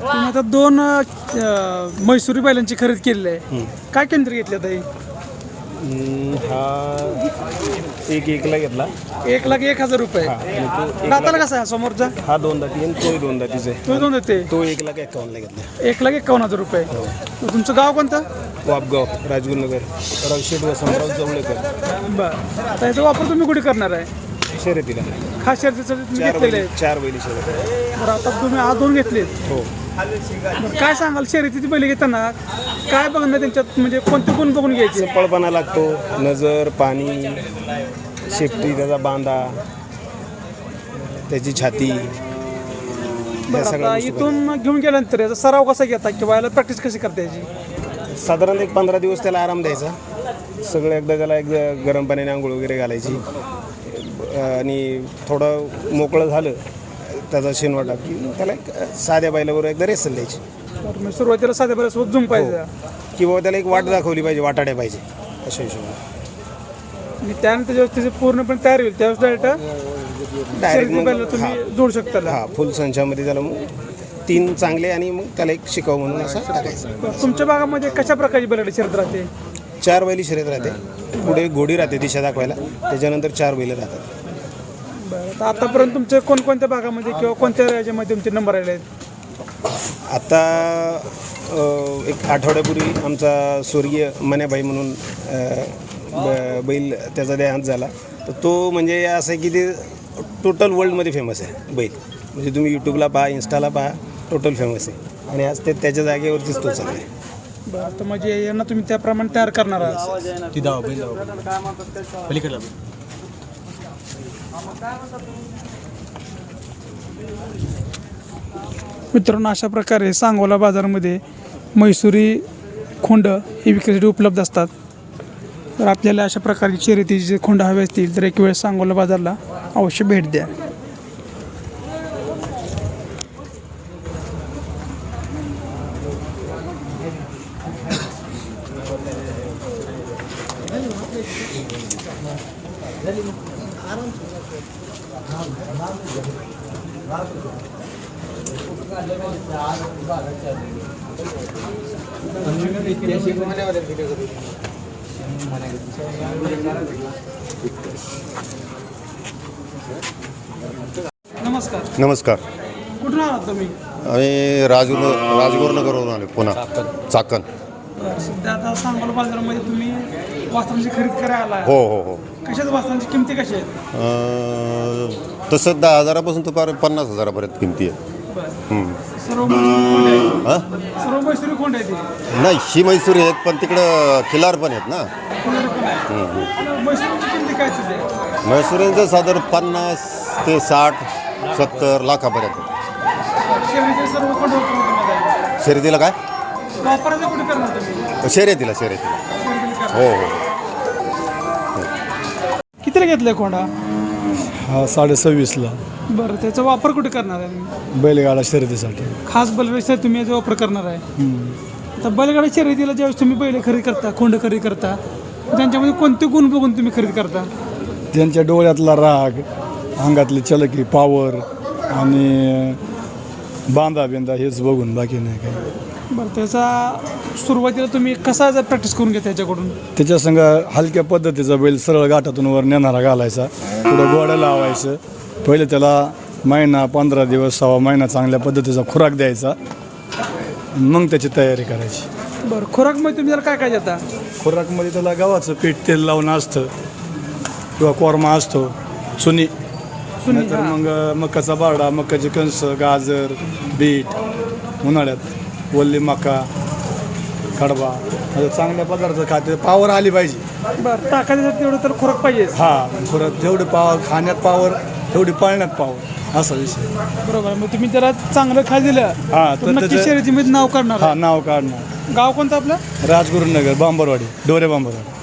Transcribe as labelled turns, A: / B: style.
A: तुम्ही आता दोन अं, म्हैसूरी बैलांची खरेदी केलेली आहे. काय केंद्र घेतले आता हे?
B: हम्म, हा एक एकला घेतला.
A: एक लाख एक हजार रुपये.
B: आणि तो एक
A: दाताला कसा आहे हा समोरचा?
B: हा दोन दाती आणि तोही दोन दातीचा आहे
A: तो. दोन देते
B: तो एक लाख एकावन्नला घेतला.
A: एक लाख एकावन्न हजार रुपये. तुमचं गाव कोणतं?
B: वापगाव राजगुरुनगर. रावशेठ वसंतराव जवळेकर.
A: बरं. तर याचा वापर तुम्ही कुठे करणार आहे?
B: शर्यतीला.
A: खास शर्तीचं तुम्ही
B: चार
A: घेतलेले
B: बैली
A: आहेत.
B: चार बैली शर्यत
A: बरं आता तुम्ही आज दोन घेतलेत.
B: हो.
A: काय सांगाल? शर्यतीची बैल घेताना काय बघणं त्यांच्यात? म्हणजे कोणते गुण बघून घ्यायचे?
B: पळपणा लागतो नजर पाणी शेपटी त्याचा बांधा त्याची छाती
A: बरं
B: या सगळ्या
A: आता
B: गोष्टी
A: इथून घेऊन गेल्यानंतर याचा सराव कसा घेता किंवा याला प्रॅक्टिस कशी करता याची.
B: साधारण एक पंधरा दिवस त्याला आराम द्यायचा. सगळं एकदा त्याला एकदा गरम पाण्याने आंघोळ वगैरे घालायची. आणि थोडं मोकळं झालं त्याचा शेनवाटा की त्याला एक साध्या बैलावर एकदा रेसल द्यायची.
A: बरं सुरुवातीला साध्या बऱ्यासोबत झुम पाहिजे.
B: किंवा त्याला एक वाट दाखवली पाहिजे वाटाड्या पाहिजे अशा हिशोबाने.
A: आणि त्यानंतर जेव्हा त्याची पूर्णपणे तयार होईल त्यावेळेस डायरेक्ट
B: डायरेक्ट मग
A: तुम्ही जोडू शकता.
B: हा फुल संचामध्ये त्याला मग तीन चांगले आणि मग त्याला एक शिकाव म्हणून असं टाकायचं.
A: तुमच्या भागामध्ये कशा प्रकारची बैलाडी शर्यत राहते?
B: चार बैली शर्यत राहते. पुढे घोडी राहते दिशा दाखवायला. त्याच्यानंतर चार बैलं राहतात.
A: बरं आता आतापर्यंत तुमचे कोणकोणत्या भागामध्ये किंवा कोणत्या याच्यामध्ये तुमचे नंबर आले आहेत?
B: आता अ, एक आठवड्यापूर्वी आमचा स्वर्गीय मन्याबाई म्हणून अ, ब- बैल त्याचा देहांत झाला. तर तो म्हणजे असं आहे की ते टोटल वर्ल्डमध्ये फेमस आहे बैल. म्हणजे तुम्ही यूट्यूबला पहा इन्स्टाला पहा टोटल फेमस आहे. आणि आज ते त्याच्या जागेवरतीच तो चालला आहे.
A: बरं तर म्हणजे यांना तुम्ही त्याप्रमाणे तयार करणार आहात.
C: ती बैल पलीकडला.
A: मित्रांनो अशा प्रकारे सांगोला बाजारमध्ये म्हैसुरी खोंड हे विक्रीसाठी उपलब्ध असतात. तर आपल्याला अशा प्रकारची शर्यतीचे खुंड खोंड हवे असतील तर एक वेळ सांगोला बाजारला अवश्य भेट द्या. नमस्कार.
D: नमस्कार.
A: कुठून आलात तुम्ही?
D: आम्ही राजूर राजगुरुनगरवरून आलो पुन्हा. चाकण.
A: सध्या आता सांगोला बाजारामध्ये तुम्ही खरेदी करायला आला
D: हो हो हो.
A: कशाच वस्त्रांची किमती कशा आहेत?
D: अं, तसं दहा हजारापासून तर पार पन्नास हजारापर्यंत किमती आहे
A: बरं.
D: हम्म.
A: सर्व मैसूरी खोंड आहेत
D: हां?
A: सर्व मैसूरी खोंड आहेत हे.
D: नाही ही मैसूर आहेत पण तिकडं खिलार पण आहेत ना.
A: आहे. किमती काय
D: मैसूरींचं साधारण पन्नास ते साठ सत्तर लाखापर्यंत.
A: सर्व तुम्ही
D: शर्यतीला काय?
A: वापरायचं कुठे करणार तुम्ही?
D: शर्यतीला शर्यतीला. हो हो.
A: कितीला घेतलंय खोंडा
E: हा साडे सव्वीसला
A: बरं त्याचा वापर कुठे करणार आहे? तुम्ही?
E: बैलगाडा शर्यतीसाठी.
A: खास बैलगाडी तुम्ही याचा वापर करणार आहे. आता बैलगाडी शर्यतीला ज्यावेळेस तुम्ही बैल खरेदी करता खोंड खरेदी करता त्यांच्यामध्ये कोणते गुण बघून तुम्ही खरेदी करता?
E: त्यांच्या डोळ्यातला राग अंगातली चलकी पावर आणि बांधा बिंदा हेच बघून बाकी नाही काय
A: बरं त्याचा सुरुवातीला तुम्ही कसा प्रॅक्टिस करून घेता त्याच्याकडून
E: त्याच्या संग हलक्या पद्धतीचा बैल सरळ गाठातून वर नेणारा घालायचा. पुढं गोडं लावायचं. पहिले त्याला महिना पंधरा दिवस सहा महिना चांगल्या पद्धतीचा खुराक द्यायचा. मग त्याची तयारी करायची.
A: बरं खुराकमध्ये तुम्ही त्याला काय काय देता?
E: खुराकमध्ये त्याला गव्हाचं पीठ तेल लावून असतं. किंवा कोरमा असतो. चुनी. नाहीतर मग मकाचा बारडा मकाचे कणस गाजर बीट उन्हाळ्यात वल्ली मका कडबा. असं चांगल्या पदार्थ खाते पावर आली पाहिजे.
A: बरं टाकायचं तेवढं तर खुराक पाहिजे.
E: हा परत जेवढी पावर खाण्यात पावर तेवढी पाळण्यात पावर असा विषय.
A: बरोबर मग तुम्ही त्याला चांगलं खा दिलं
E: हा,
A: तर
E: तर
A: नक्की
E: त्याचं-
A: शर्यतीमध्ये नाव करणार
E: हा. नाव काढणार.
A: गाव कोणतं आपलं?
E: राजगुरुनगर बांबरवाडी डोरे बांबरवाडी.